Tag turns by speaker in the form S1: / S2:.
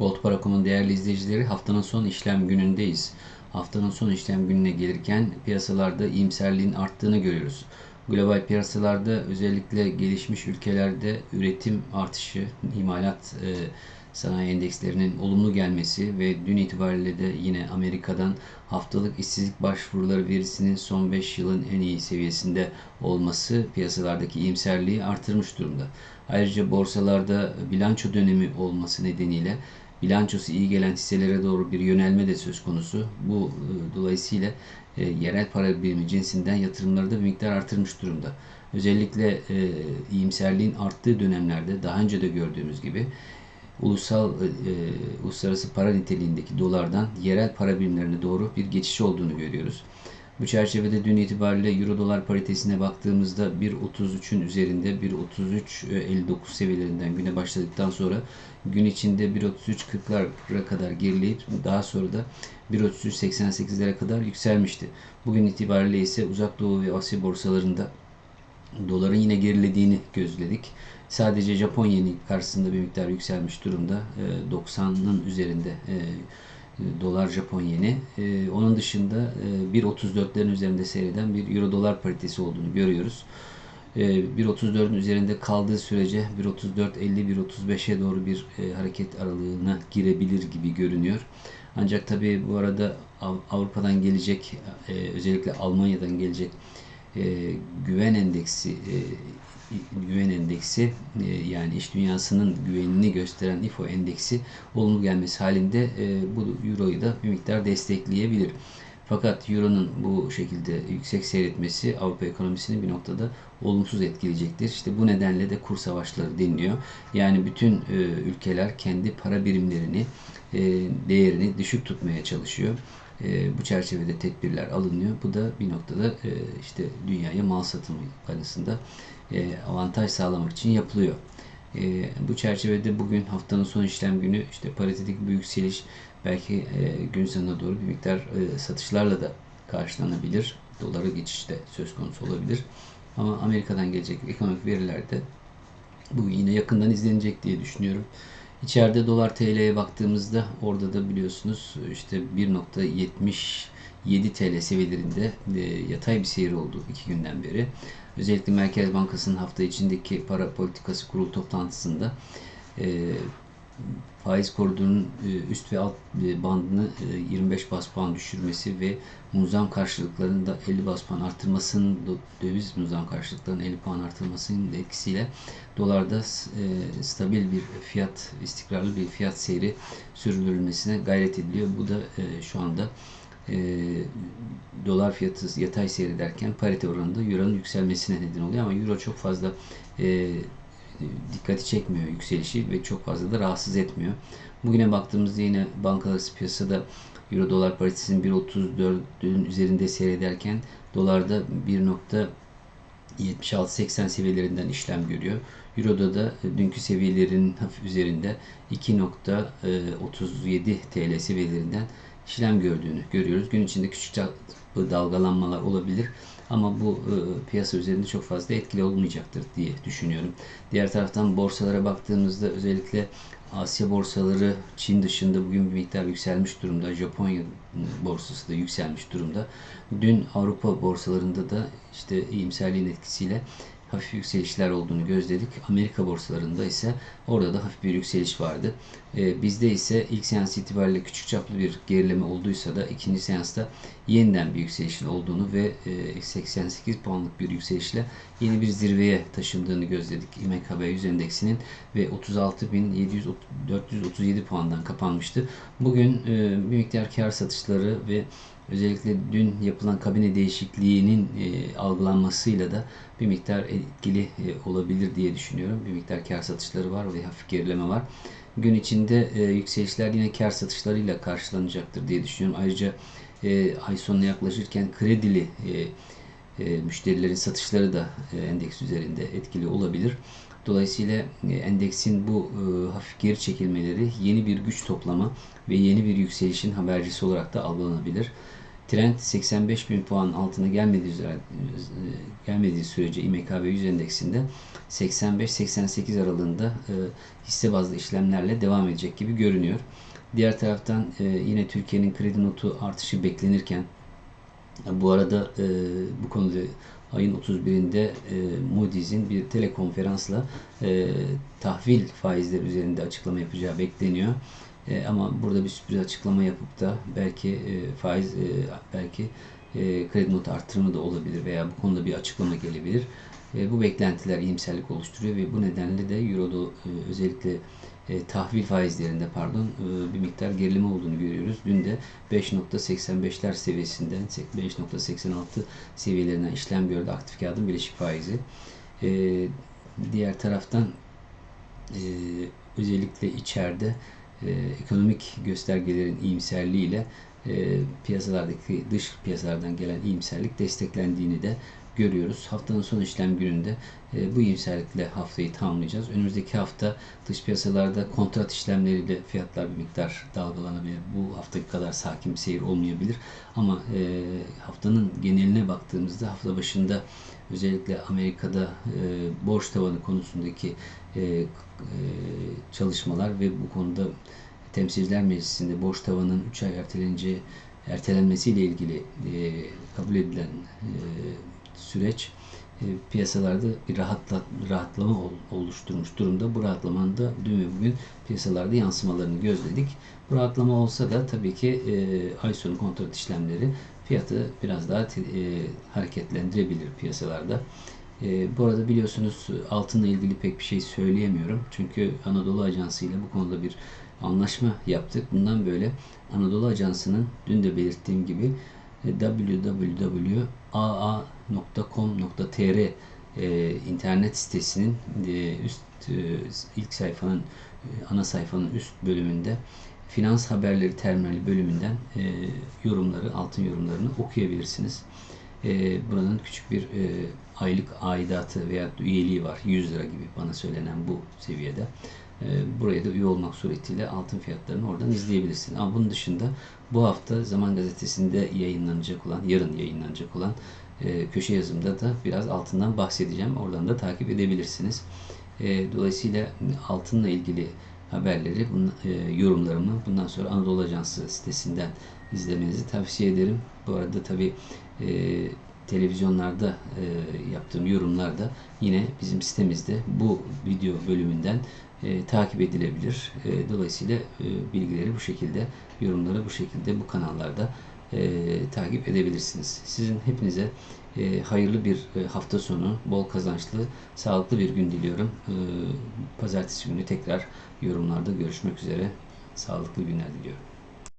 S1: Gold Para.com'un değerli izleyicileri haftanın son işlem günündeyiz. Haftanın son işlem gününe gelirken piyasalarda iyimserliğin arttığını görüyoruz. Global piyasalarda özellikle gelişmiş ülkelerde üretim artışı, imalat e, sanayi endekslerinin olumlu gelmesi ve dün itibariyle de yine Amerika'dan haftalık işsizlik başvuruları verisinin son 5 yılın en iyi seviyesinde olması piyasalardaki iyimserliği artırmış durumda. Ayrıca borsalarda bilanço dönemi olması nedeniyle bilançosu iyi gelen hisselere doğru bir yönelme de söz konusu. Bu e, dolayısıyla e, yerel para birimi cinsinden yatırımları da bir miktar artırmış durumda. Özellikle e, iyimserliğin arttığı dönemlerde daha önce de gördüğümüz gibi ulusal e, uluslararası para niteliğindeki dolardan yerel para birimlerine doğru bir geçiş olduğunu görüyoruz. Bu çerçevede dün itibariyle euro dolar paritesine baktığımızda 1.33'ün üzerinde 1.33.59 seviyelerinden güne başladıktan sonra gün içinde 1.33.40'lara kadar gerileyip daha sonra da 1.33.88'lere kadar yükselmişti. Bugün itibariyle ise uzak doğu ve Asya borsalarında doların yine gerilediğini gözledik. Sadece Japon yeni karşısında bir miktar yükselmiş durumda. 90'ın üzerinde e, dolar Japon yeni. E, onun dışında 1.34'lerin üzerinde seyreden bir euro dolar paritesi olduğunu görüyoruz. 1.34'ün üzerinde kaldığı sürece 1.34-50-1.35'e doğru bir hareket aralığına girebilir gibi görünüyor. Ancak tabii bu arada Avrupa'dan gelecek, özellikle Almanya'dan gelecek güven endeksi güven endeksi e, yani iş dünyasının güvenini gösteren IFO endeksi olumlu gelmesi halinde e, bu Euro'yu da bir miktar destekleyebilir. Fakat Euro'nun bu şekilde yüksek seyretmesi Avrupa ekonomisini bir noktada olumsuz etkileyecektir. İşte bu nedenle de kur savaşları deniliyor. Yani bütün e, ülkeler kendi para birimlerini, değerini düşük tutmaya çalışıyor. Bu çerçevede tedbirler alınıyor. Bu da bir noktada işte dünyaya mal satımı konusunda e, avantaj sağlamak için yapılıyor. E, bu çerçevede bugün haftanın son işlem günü işte paritetik bir yükseliş belki e, gün sonuna doğru bir miktar e, satışlarla da karşılanabilir. Dolara geçiş de söz konusu olabilir. Ama Amerika'dan gelecek ekonomik veriler de bu yine yakından izlenecek diye düşünüyorum. İçeride dolar TL'ye baktığımızda orada da biliyorsunuz işte 1.77 TL seviyelerinde yatay bir seyir oldu iki günden beri. Özellikle Merkez Bankası'nın hafta içindeki para politikası kurulu toplantısında e, faiz koridorunun e, üst ve alt e, bandını 25 e, bas puan düşürmesi ve muzam karşılıklarının da 50 bas puan artırmasının döviz muzam karşılıklarının 50 puan artırmasının etkisiyle dolarda stabil bir fiyat, istikrarlı bir fiyat seyri sürdürülmesine gayret ediliyor. Bu da şu anda dolar fiyatı yatay seyrederken parite oranında euronun yükselmesine neden oluyor ama euro çok fazla dikkati çekmiyor yükselişi ve çok fazla da rahatsız etmiyor. Bugüne baktığımızda yine bankalar piyasada euro dolar paritesinin 1.34'ün üzerinde seyrederken dolarda 1.76-80 seviyelerinden işlem görüyor. Euro'da da dünkü seviyelerin hafif üzerinde 2.37 TL seviyelerinden işlem gördüğünü görüyoruz. Gün içinde küçük çaplı dalgalanmalar olabilir ama bu e, piyasa üzerinde çok fazla etkili olmayacaktır diye düşünüyorum. Diğer taraftan borsalara baktığımızda özellikle Asya borsaları Çin dışında bugün bir miktar yükselmiş durumda. Japonya borsası da yükselmiş durumda. Dün Avrupa borsalarında da işte iyimserliğin etkisiyle hafif yükselişler olduğunu gözledik. Amerika borsalarında ise orada da hafif bir yükseliş vardı. E, bizde ise ilk seans itibariyle küçük çaplı bir gerileme olduysa da ikinci seansta yeniden bir yükselişin olduğunu ve e, 88 puanlık bir yükselişle yeni bir zirveye taşındığını gözledik. İMKB 100 endeksinin ve 36.437 puandan kapanmıştı. Bugün e, bir miktar kar satışları ve özellikle dün yapılan kabine değişikliğinin e, algılanmasıyla da bir miktar etkili e, olabilir diye düşünüyorum. Bir miktar kar satışları var ve hafif gerileme var. Gün içinde e, yükselişler yine kar satışlarıyla karşılanacaktır diye düşünüyorum. Ayrıca e, ay sonuna yaklaşırken kredili e, e, müşterilerin satışları da e, endeks üzerinde etkili olabilir. Dolayısıyla e, endeksin bu e, hafif geri çekilmeleri yeni bir güç toplama ve yeni bir yükselişin habercisi olarak da algılanabilir. Trend 85 bin puan altına gelmediği, üzere- gelmediği sürece İMKB 100 endeksinde 85-88 aralığında e, hisse bazlı işlemlerle devam edecek gibi görünüyor. Diğer taraftan e, yine Türkiye'nin kredi notu artışı beklenirken bu arada e, bu konuda ayın 31'inde e, Moody's'in bir telekonferansla e, tahvil faizleri üzerinde açıklama yapacağı bekleniyor. E, ama burada bir sürpriz açıklama yapıp da belki e, faiz e, belki e, kredi notu arttırımı da olabilir veya bu konuda bir açıklama gelebilir. E, bu beklentiler iyimserlik oluşturuyor ve bu nedenle de Euro'da e, özellikle e, tahvil faizlerinde pardon e, bir miktar gerileme olduğunu görüyoruz. Dün de 5.85'ler seviyesinden 5.86 seviyelerinden işlem gördü aktif kağıdın bileşik faizi. E, diğer taraftan e, özellikle içeride e, ekonomik göstergelerin iyimserliğiyle e, piyasalardaki dış piyasalardan gelen iyimserlik desteklendiğini de görüyoruz. Haftanın son işlem gününde e, bu iyimserlikle haftayı tamamlayacağız. Önümüzdeki hafta dış piyasalarda kontrat işlemleriyle fiyatlar bir miktar dalgalanabilir. Bu haftaki kadar sakin bir seyir olmayabilir. Ama e, haftanın geneline baktığımızda hafta başında özellikle Amerika'da e, borç tavanı konusundaki e, e, çalışmalar ve bu konuda Temsilciler Meclisi'nde borç tavanının 3 ay erteleneceği ertelenmesiyle ilgili e, kabul edilen e, süreç e, piyasalarda bir rahatla, rahatlama ol, oluşturmuş durumda. Bu rahatlamanın da dün ve bugün piyasalarda yansımalarını gözledik. Bu rahatlama olsa da tabii ki e, ay sonu kontrat işlemleri fiyatı biraz daha e, hareketlendirebilir piyasalarda. E, bu arada biliyorsunuz altınla ilgili pek bir şey söyleyemiyorum. Çünkü Anadolu Ajansı ile bu konuda bir anlaşma yaptık. Bundan böyle Anadolu Ajansı'nın dün de belirttiğim gibi www.aa.com.tr e, internet sitesinin e, üst e, ilk sayfanın e, ana sayfanın üst bölümünde finans haberleri terminali bölümünden e, yorumları, altın yorumlarını okuyabilirsiniz. E, buranın küçük bir e, aylık aidatı veya üyeliği var. 100 lira gibi bana söylenen bu seviyede. E, buraya da üye olmak suretiyle altın fiyatlarını oradan izleyebilirsiniz. Ama bunun dışında bu hafta Zaman Gazetesi'nde yayınlanacak olan, yarın yayınlanacak olan e, köşe yazımda da biraz altından bahsedeceğim. Oradan da takip edebilirsiniz. E, dolayısıyla altınla ilgili haberleri, yorumlarımı bundan sonra Anadolu Ajansı sitesinden izlemenizi tavsiye ederim. Bu arada tabi e, televizyonlarda yaptığım yorumlar da yine bizim sitemizde bu video bölümünden e, takip edilebilir. E, dolayısıyla e, bilgileri bu şekilde, yorumları bu şekilde bu kanallarda e, takip edebilirsiniz. Sizin hepinize e, hayırlı bir e, hafta sonu, bol kazançlı, sağlıklı bir gün diliyorum. E, pazartesi günü tekrar yorumlarda görüşmek üzere. Sağlıklı günler diliyorum.